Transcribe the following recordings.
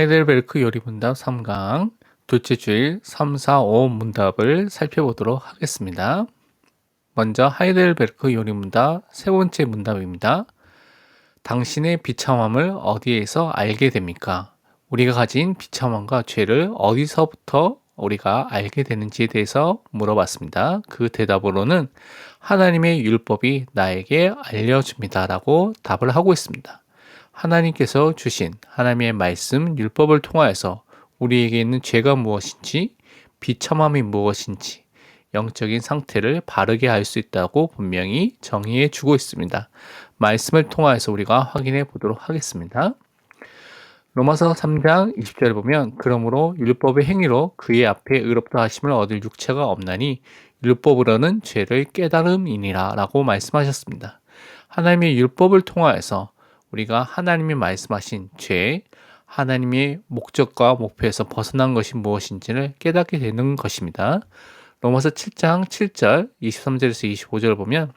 하이델베르크 요리문답 3강 둘째 주일 3, 4, 5 문답을 살펴보도록 하겠습니다. 먼저 하이델베르크 요리문답 세 번째 문답입니다. 당신의 비참함을 어디에서 알게 됩니까? 우리가 가진 비참함과 죄를 어디서부터 우리가 알게 되는지에 대해서 물어봤습니다. 그 대답으로는 하나님의 율법이 나에게 알려줍니다 라고 답을 하고 있습니다. 하나님께서 주신 하나님의 말씀 율법을 통하여서 우리에게 있는 죄가 무엇인지 비참함이 무엇인지 영적인 상태를 바르게 알수 있다고 분명히 정의해 주고 있습니다. 말씀을 통하여서 우리가 확인해 보도록 하겠습니다. 로마서 3장 20절에 보면 그러므로 율법의 행위로 그의 앞에 의롭다 하심을 얻을 육체가 없나니 율법으로는 죄를 깨달음이니라 라고 말씀하셨습니다. 하나님의 율법을 통하여서 우리가 하나님이 말씀하신 죄, 하나님의 목적과 목표에서 벗어난 것이 무엇인지를 깨닫게 되는 것입니다. 로마서 7장 7절 23절에서 25절을 보면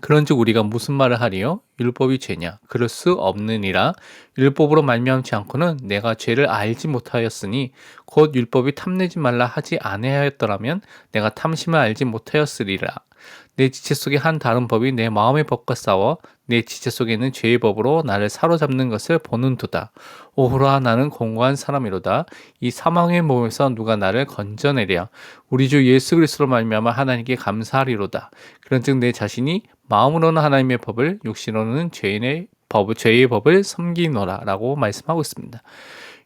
그런즉 우리가 무슨 말을 하리요? 율법이 죄냐? 그럴 수 없느니라. 율법으로 말미암지 않고는 내가 죄를 알지 못하였으니 곧 율법이 탐내지 말라 하지 아니하였더라면 내가 탐심을 알지 못하였으리라. 내 지체 속에 한 다른 법이 내 마음의 법과 싸워 내 지체 속에 있는 죄의 법으로 나를 사로잡는 것을 보는도다. 오호라 나는 공고한 사람이로다. 이 사망의 몸에서 누가 나를 건져내랴. 우리 주 예수 그리스도로 말미암아 하나님께 감사하리로다. 그런즉 내 자신이 마음으로는 하나님의 법을 육신으로는 죄인의 법, 죄의 법을 섬기노라라고 말씀하고 있습니다.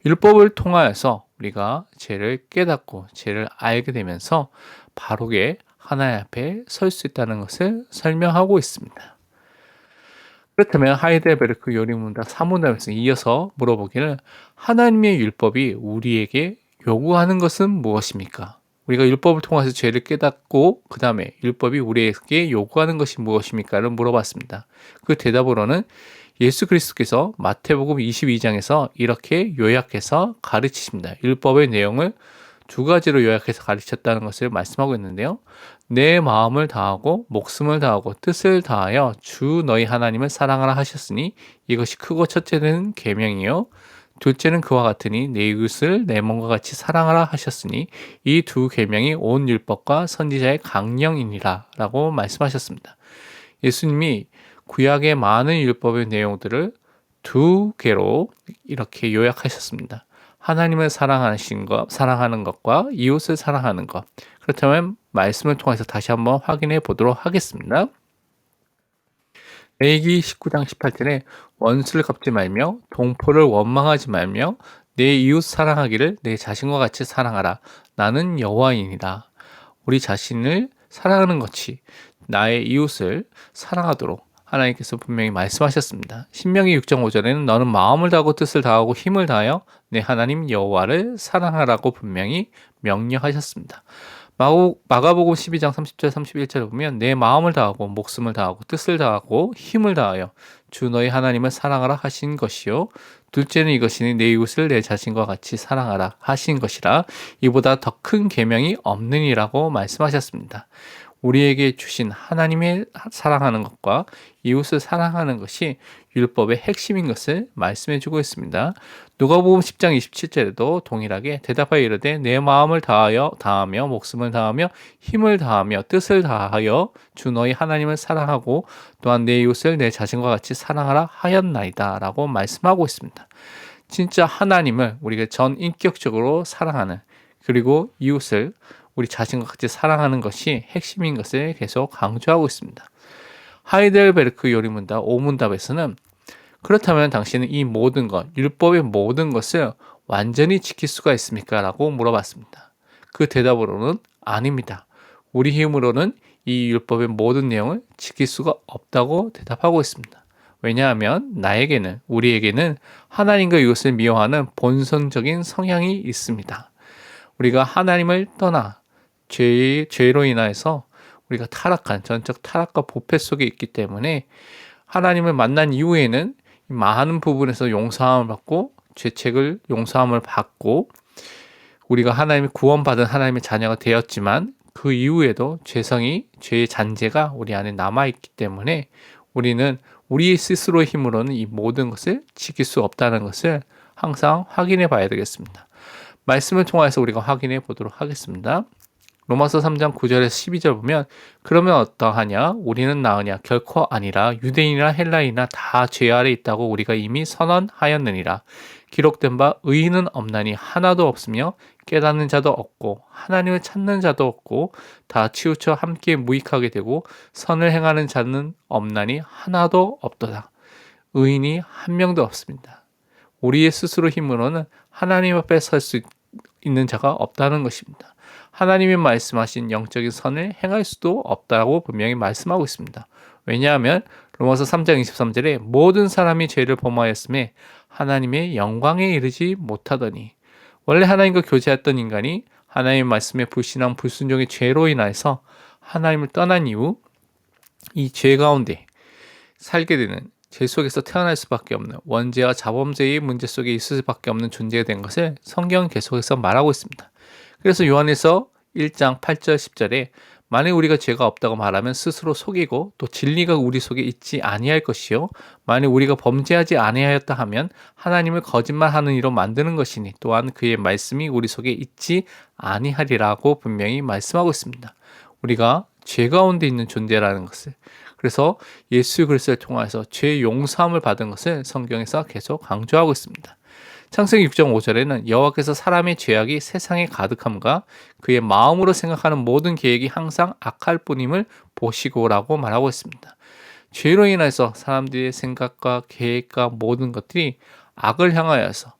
율법을 통하여서 우리가 죄를 깨닫고 죄를 알게 되면서 바르게 하나님 앞에 설 수 있다는 것을 설명하고 있습니다. 그렇다면 하이델베르크 요리문답 사문답에서 이어서 물어보기를 하나님의 율법이 우리에게 요구하는 것은 무엇입니까? 우리가 율법을 통해서 죄를 깨닫고 그 다음에 율법이 우리에게 요구하는 것이 무엇입니까를 물어봤습니다. 그 대답으로는 예수 그리스도께서 마태복음 22장에서 이렇게 요약해서 가르치십니다. 율법의 내용을 두 가지로 요약해서 가르쳤다는 것을 말씀하고 있는데요. 내 마음을 다하고 목숨을 다하고 뜻을 다하여 주 너희 하나님을 사랑하라 하셨으니 이것이 크고 첫째는 계명이요 둘째는 그와 같으니 내 이웃을 내 몸과 같이 사랑하라 하셨으니 이 두 계명이 온 율법과 선지자의 강령이니라라고 말씀하셨습니다. 예수님이 구약의 많은 율법의 내용들을 두 개로 이렇게 요약하셨습니다. 하나님을 사랑하신 것, 사랑하는 것과 이웃을 사랑하는 것. 그렇다면 말씀을 통해서 다시 한번 확인해 보도록 하겠습니다. 레이기 19장 18절에 원수를 갚지 말며 동포를 원망하지 말며 내 이웃 사랑하기를 내 자신과 같이 사랑하라. 나는 여호와이니라. 우리 자신을 사랑하는 것이 나의 이웃을 사랑하도록 하나님께서 분명히 말씀하셨습니다. 신명기 6장 5절에는 너는 마음을 다하고 뜻을 다하고 힘을 다하여 내 하나님 여호와를 사랑하라고 분명히 명령하셨습니다. 마가복음 12장 30절 31절에 보면 내 마음을 다하고 목숨을 다하고 뜻을 다하고 힘을 다하여 주 너희 하나님을 사랑하라 하신 것이요 둘째는 이것이니 내 이웃을 내 자신과 같이 사랑하라 하신 것이라 이보다 더 큰 계명이 없느니라고 말씀하셨습니다. 우리에게 주신 하나님의 사랑하는 것과 이웃을 사랑하는 것이 율법의 핵심인 것을 말씀해 주고 있습니다. 누가복음 10장 27절에도 동일하게 대답하여 이르되 내 마음을 다하여 다하며 목숨을 다하며 힘을 다하며 뜻을 다하여 주 너희 하나님을 사랑하고 또한 내 이웃을 내 자신과 같이 사랑하라 하였나이다라고 말씀하고 있습니다. 진짜 하나님을 우리가 전 인격적으로 사랑하는 그리고 이웃을 우리 자신과 같이 사랑하는 것이 핵심인 것을 계속 강조하고 있습니다. 하이델베르크 요리문답 오문답에서는 그렇다면 당신은 이 모든 것, 율법의 모든 것을 완전히 지킬 수가 있습니까? 라고 물어봤습니다. 그 대답으로는 아닙니다. 우리 힘으로는 이 율법의 모든 내용을 지킬 수가 없다고 대답하고 있습니다. 왜냐하면 나에게는, 우리에게는 하나님과 이것을 미워하는 본성적인 성향이 있습니다. 우리가 하나님을 떠나 죄, 죄로 인하여서 우리가 타락한 전적 타락과 보패 속에 있기 때문에 하나님을 만난 이후에는 많은 부분에서 용서함을 받고 죄책을 용서함을 받고 우리가 하나님의 구원받은 하나님의 자녀가 되었지만 그 이후에도 죄성이 죄의 잔재가 우리 안에 남아 있기 때문에 우리는 우리 스스로의 힘으로는 이 모든 것을 지킬 수 없다는 것을 항상 확인해 봐야 되겠습니다. 말씀을 통해서 우리가 확인해 보도록 하겠습니다. 로마서 3장 9절에서 12절 보면 그러면 어떠하냐? 우리는 나으냐? 결코 아니라 유대인이나 헬라인이나 다 죄 아래 있다고 우리가 이미 선언하였느니라. 기록된 바 의인은 없나니 하나도 없으며 깨닫는 자도 없고 하나님을 찾는 자도 없고 다 치우쳐 함께 무익하게 되고 선을 행하는 자는 없나니 하나도 없도다. 의인이 한 명도 없습니다. 우리의 스스로 힘으로는 하나님 앞에 설 수 있는 자가 없다는 것입니다. 하나님이 말씀하신 영적인 선을 행할 수도 없다고 분명히 말씀하고 있습니다. 왜냐하면 로마서 3장 23절에 모든 사람이 죄를 범하였음에 하나님의 영광에 이르지 못하더니 원래 하나님과 교제했던 인간이 하나님의 말씀에 불신한 불순종의 죄로 인하여서 하나님을 떠난 이후 이 죄 가운데 살게 되는 죄 속에서 태어날 수밖에 없는 원죄와 자범죄의 문제 속에 있을 수밖에 없는 존재가 된 것을 성경 계속해서 말하고 있습니다. 그래서 요한에서 1장 8절 10절에 만일 우리가 죄가 없다고 말하면 스스로 속이고 또 진리가 우리 속에 있지 아니할 것이요 만일 우리가 범죄하지 아니하였다 하면 하나님을 거짓말하는 이로 만드는 것이니 또한 그의 말씀이 우리 속에 있지 아니하리라고 분명히 말씀하고 있습니다. 우리가 죄 가운데 있는 존재라는 것을 그래서 예수 그리스도를 통해서 죄 용서함을 받은 것을 성경에서 계속 강조하고 있습니다. 창세기 6장 5절에는 여호와께서 사람의 죄악이 세상에 가득함과 그의 마음으로 생각하는 모든 계획이 항상 악할 뿐임을 보시고라고 말하고 있습니다. 죄로 인해서 사람들의 생각과 계획과 모든 것들이 악을 향하여서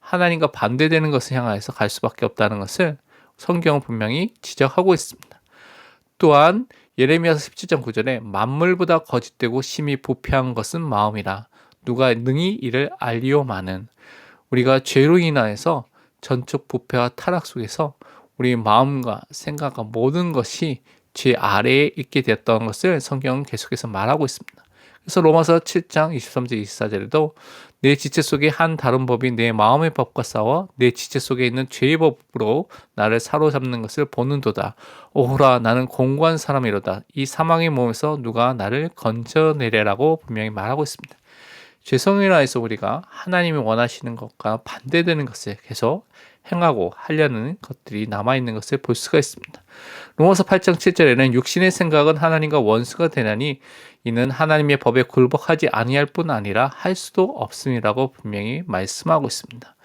하나님과 반대되는 것을 향하여서 갈 수밖에 없다는 것을 성경은 분명히 지적하고 있습니다. 또한 예레미야서 17장 9절에 만물보다 거짓되고 심히 부패한 것은 마음이라 누가 능히 이를 알리오마는 우리가 죄로 인하여서 전적 부패와 타락 속에서 우리 마음과 생각과 모든 것이 죄 아래에 있게 되었던 것을 성경은 계속해서 말하고 있습니다. 그래서 로마서 7장 23절 24절에도 내 지체 속에 한 다른 법이 내 마음의 법과 싸워 내 지체 속에 있는 죄의 법으로 나를 사로잡는 것을 보는도다. 오호라 나는 공고한 사람이로다. 이 사망의 몸에서 누가 나를 건져내려라고 분명히 말하고 있습니다. 죄성이라 해서 우리가 하나님이 원하시는 것과 반대되는 것을 계속 행하고 하려는 것들이 남아있는 것을 볼 수가 있습니다. 로마서 8장 7절에는 육신의 생각은 하나님과 원수가 되나니 이는 하나님의 법에 굴복하지 아니할 뿐 아니라 할 수도 없음이라고 분명히 말씀하고 있습니다.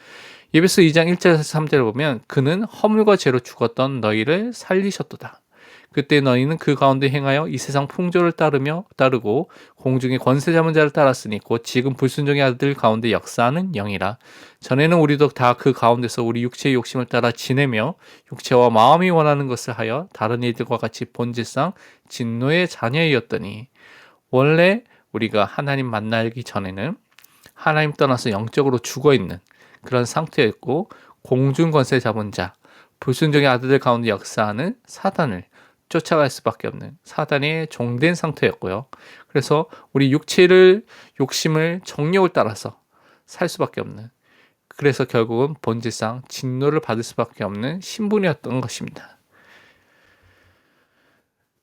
예배서 2장 1절에서 3절을 보면 그는 허물과 죄로 죽었던 너희를 살리셨도다. 그때 너희는 그 가운데 행하여 이 세상 풍조를 따르며 따르고 공중의 권세 잡은 자를 따랐으니 곧 지금 불순종의 아들 가운데 역사하는 영이라. 전에는 우리도 다 그 가운데서 우리 육체의 욕심을 따라 지내며 육체와 마음이 원하는 것을 하여 다른 이들과 같이 본질상 진노의 자녀이었더니 원래 우리가 하나님 만나기 전에는 하나님 떠나서 영적으로 죽어 있는 그런 상태였고 공중 권세 잡은 자 불순종의 아들들 가운데 역사하는 사단을 쫓아갈 수밖에 없는 사단의 종된 상태였고요. 그래서 우리 육체를 욕심을 정욕을 따라서 살 수밖에 없는 그래서 결국은 본질상 진노를 받을 수밖에 없는 신분이었던 것입니다.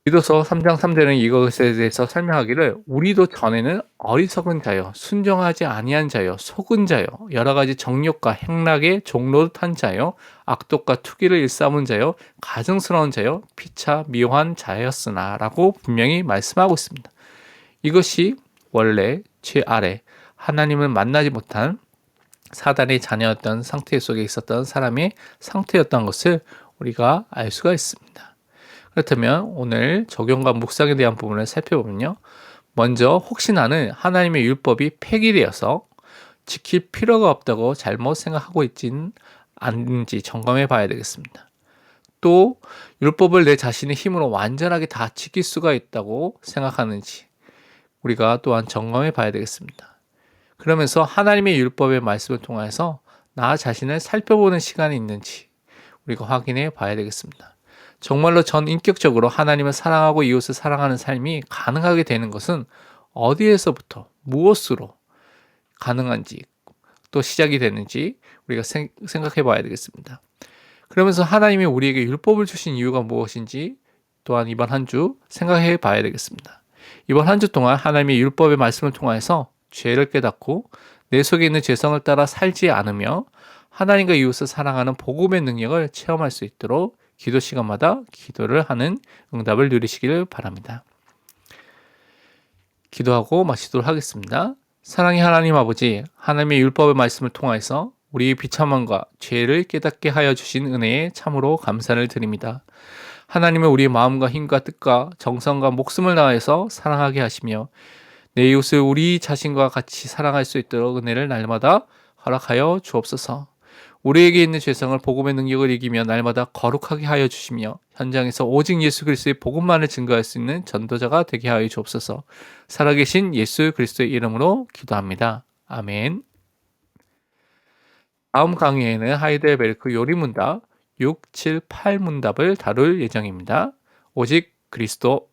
비로소 3장 3절은 이것에 대해서 설명하기를 우리도 전에는 어리석은 자요 순정하지 아니한 자요 속은 자요 여러 가지 정욕과 행락에 종로를 탄 자요 악독과 투기를 일삼은 자요 가증스러운 자요 피차 미워한 자였으나 라고 분명히 말씀하고 있습니다. 이것이 원래 죄 아래 하나님을 만나지 못한 사단의 자녀였던 상태 속에 있었던 사람의 상태였던 것을 우리가 알 수가 있습니다. 그렇다면 오늘 적용과 묵상에 대한 부분을 살펴보면요. 먼저 혹시 나는 하나님의 율법이 폐기되어서 지킬 필요가 없다고 잘못 생각하고 있진 않는지 점검해 봐야 되겠습니다. 또 율법을 내 자신의 힘으로 완전하게 다 지킬 수가 있다고 생각하는지 우리가 또한 점검해 봐야 되겠습니다. 그러면서 하나님의 율법의 말씀을 통해서 나 자신을 살펴보는 시간이 있는지 우리가 확인해 봐야 되겠습니다. 정말로 전 인격적으로 하나님을 사랑하고 이웃을 사랑하는 삶이 가능하게 되는 것은 어디에서부터 무엇으로 가능한지 또 시작이 되는지 우리가 생각해 봐야 되겠습니다. 그러면서 하나님이 우리에게 율법을 주신 이유가 무엇인지 또한 이번 한 주 생각해 봐야 되겠습니다. 이번 한 주 동안 하나님의 율법의 말씀을 통해서 죄를 깨닫고 내 속에 있는 죄성을 따라 살지 않으며 하나님과 이웃을 사랑하는 복음의 능력을 체험할 수 있도록 기도 시간마다 기도를 하는 응답을 누리시기를 바랍니다. 기도하고 마치도록 하겠습니다. 사랑의 하나님 아버지, 하나님의 율법의 말씀을 통하여서 우리의 비참함과 죄를 깨닫게 하여 주신 은혜에 참으로 감사를 드립니다. 하나님은 우리의 마음과 힘과 뜻과 정성과 목숨을 다해서 사랑하게 하시며 내 이웃을 우리 자신과 같이 사랑할 수 있도록 은혜를 날마다 허락하여 주옵소서. 우리에게 있는 죄성을 복음의 능력을 이기며 날마다 거룩하게 하여 주시며 현장에서 오직 예수 그리스도의 복음만을 증거할 수 있는 전도자가 되게 하여 주옵소서. 살아계신 예수 그리스도의 이름으로 기도합니다. 아멘. 다음 강의에는 하이델베르크 요리문답 6, 7, 8 문답을 다룰 예정입니다. 오직 그리스도